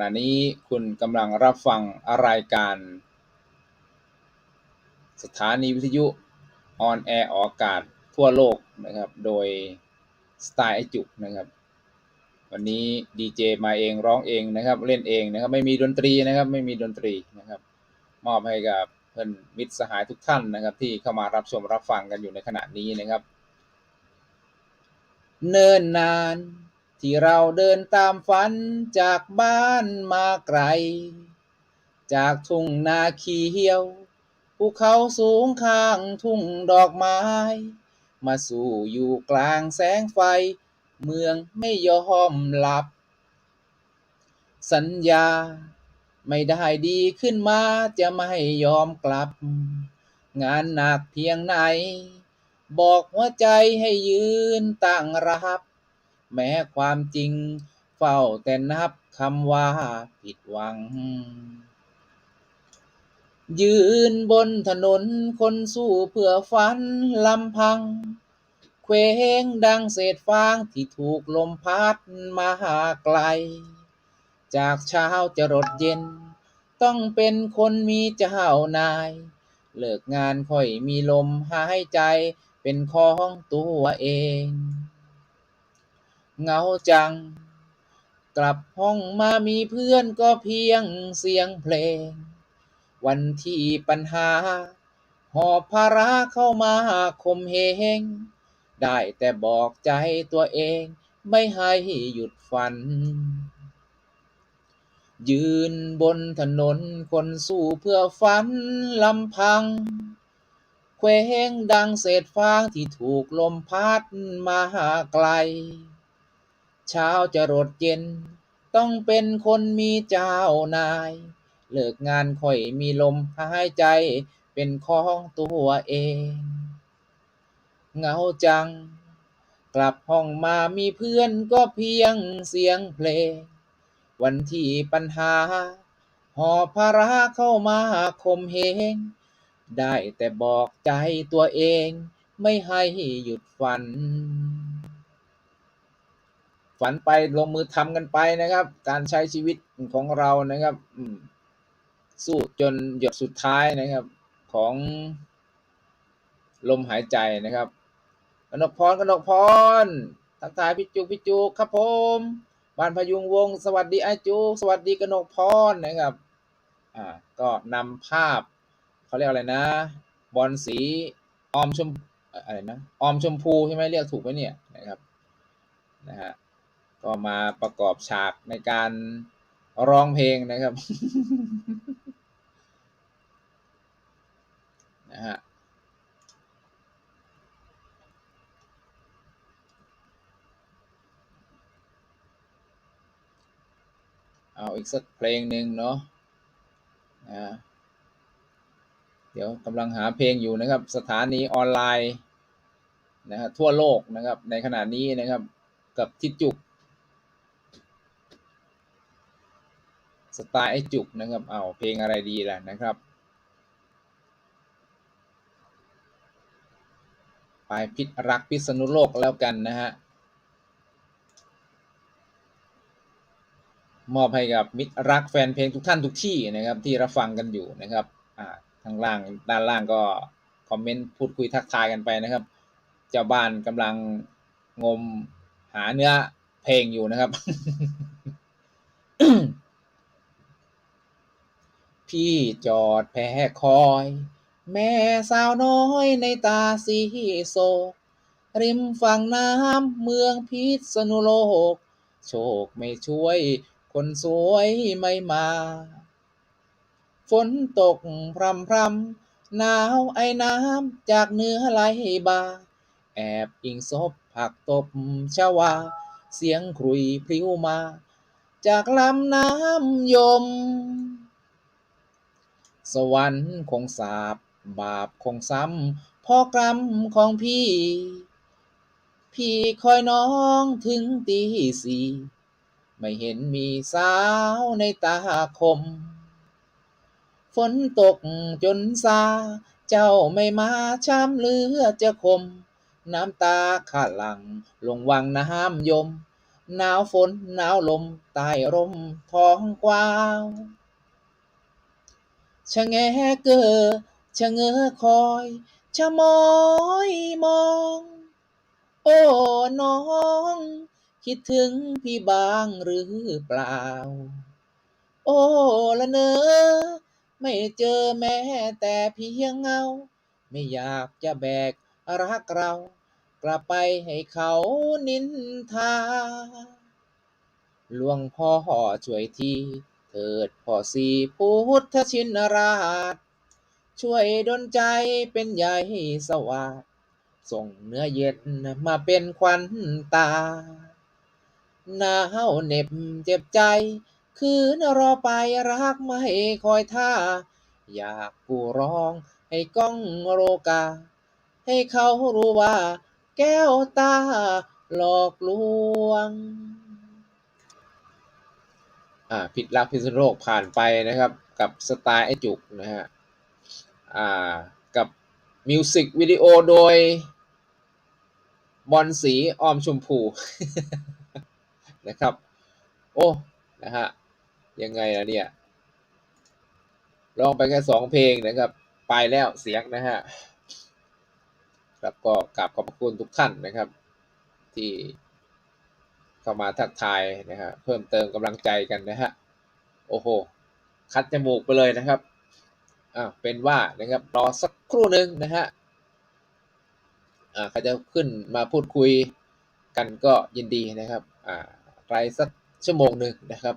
ณะนี้คุณกำลังรับฟังรายการ สถานีวิทยุออนแอร์ออกอากาศทั่วโลกนะครับ โดยสไตล์ไอจุกนะครับ วันนี้ดีเจมาเองร้องเองนะครับ เล่นเองนะครับ ไม่มีดนตรีนะครับ ไม่มีดนตรีนะครับ มอบให้กับเพื่อนมิตรสหายทุกท่านนะครับ ที่เข้ามารับชมรับฟังกันอยู่ในขณะนี้นะครับ เนิ่นนาน ที่เราเดินตามฝันจากบ้านมาไกล จากทุ่งนาเขียวภูเขาสูงข้างทุ่งดอกไม้ มาสู่อยู่กลางแสงไฟ เมืองไม่ยอมหลับ สัญญาไม่ได้ดีขึ้นมาจะไม่ยอมกลับ งานหนักเพียงไหน บอกหัวใจให้ยืนตั้งรับ แม้ความจริง เฝ้าแต่นับคำว่าผิดหวัง ยืนบนถนนคนสู้เพื่อฝันลำพัง เคว้งดังเศษฟางที่ถูกลมพัดมาหาไกล จากเช้าจะรดเย็น ต้องเป็นคนมีเจ้านาย เลิกงานค่อยมีลมหายใจเป็นของตัวเอง เหงาจัง กลับห้องมามีเพื่อนก็เพียงเสียงเพลง วันที่ปัญหา หอบภาระเข้ามาข่มเหง ได้แต่บอกใจตัวเองไม่ให้หยุดฝัน ยืนบนถนนคนสู้เพื่อฝันลำพังเคว้งดังเศษฟางที่ถูกลมพัดมาไกล เช้าจะรดเย็น ต้องเป็นคนมีเจ้านาย เลิกงานค่อยมีลมหายใจ เป็นของตัวเองเหงาจัง กลับห้องมามีเพื่อนก็เพียงเสียงเพลง วันที่ปัญหา หอบภาระเข้ามาข่มเหง ได้แต่บอกใจตัวเองไม่ให้หยุดฝัน ฝันไปลงมือทำกันไปนะครับ การใช้ชีวิตของเรานะครับสู้จนหยดสุดท้ายนะครับ ของลมหายใจนะครับกนกพรกนกพรทักทายพี่จุกพี่จุกครับผมบ้านพยุงวง สวัสดีไอจุกสวัสดีกนกพรนะครับ อ่า ก็นำภาพเขาเรียกอะไรนะ บอลสีออมชมอะไรนะออมชมพูใช่ไหมเรียกถูกไหมเนี่ยนะครับนะฮะ ก็มาประกอบฉากในการร้องเพลงนะครับนะฮะเอาอีกสักเพลงหนึ่งเนาะนะเดี๋ยวกำลังหาเพลงอยู่นะครับ สถานีออนไลน์นะฮะทั่วโลกนะครับ ในขณะนี้นะครับกับทิจุก สไตล์ไอจุกนะครับ เอาเพลงอะไรดีล่ะนะครับ ไปพิษรักพิษณุโลกแล้วกันนะฮะ มอบให้กับมิตรรักแฟนเพลงทุกท่านทุกที่นะครับที่รับฟังกันอยู่นะครับ อ่า ทางล่างด้านล่างก็คอมเมนต์พูดคุยทักทายกันไปนะครับ เจ้าบ้านกำลังงมหาเนื้อเพลงอยู่นะครับ พี่จอดแพ้คอย แม่สาวน้อยในตาสีโศกริมฝั่งน้ำเมืองพิษณุโลก โชคไม่ช่วยคนสวยไม่มา ฝนตกพรำพรำหนาวไอ้น้ำจากเนื้อไหลบา แอบอิงศพผักตบชวา เสียงครุยพลิ้วมา จากลำน้ำยม สวรรค์คงสาบบาปคงซ้ำพ่อกรรมของพี่ พี่คอยน้องถึงตีสี่ไม่เห็นมีสาวในตาคม ฝนตกจนซา เจ้าไม่มาช้ำเลือจะคม น้ำตาข้าหลัง ลงวังน้ำยม หนาวฝนหนาวลมใต้ร่มท้องกว้าง ชะแงเกอชะเง้อคอยชะมอยมอง โอ้น้อง คิดถึงพี่บางหรือเปล่า โอ้ละเนอไม่เจอแม้แต่เพียงเงา ไม่อยากจะแบกรักเรา กลับไปให้เขานินทาหลวงพ่อช่วยที เถิดพ่อสีพุทธชินราช ช่วยดลใจเป็นใหญ่สวาสดส่งเนื้อเย็นมาเป็นควันตา หนาวเหน็บเจ็บใจ คืนรอไปรักไม่คอยท่า อยากกูร้องให้ก้องโรกา ให้เขารู้ว่า แก้วตาหลอกลวง อ่าผิดรักพิษโลกผ่านไปนะครับ กับสไตล์ไอจุกนะฮะอ่ากับมิวสิกวิดีโอโดย บอลสีออมชมพูนะครับ โอ้ นะฮะ ยังไงล่ะเนี่ยลองไปแค่สองเพลงนะครับ ไปแล้วเสียงนะฮะ ครับก็กราบขอบพระคุณทุกท่านนะครับ ที่ เข้ามาทักทายนะฮะเพิ่มเติมกำลังใจกันนะฮะโอ้โหคัดจมูกไปเลยนะครับอ่าเป็นว่านะครับรอสักครู่หนึ่งนะฮะอ่าใครจะขึ้นมาพูดคุยกันก็ยินดีนะครับอ่าไกลสักชั่วโมงหนึ่งนะครับ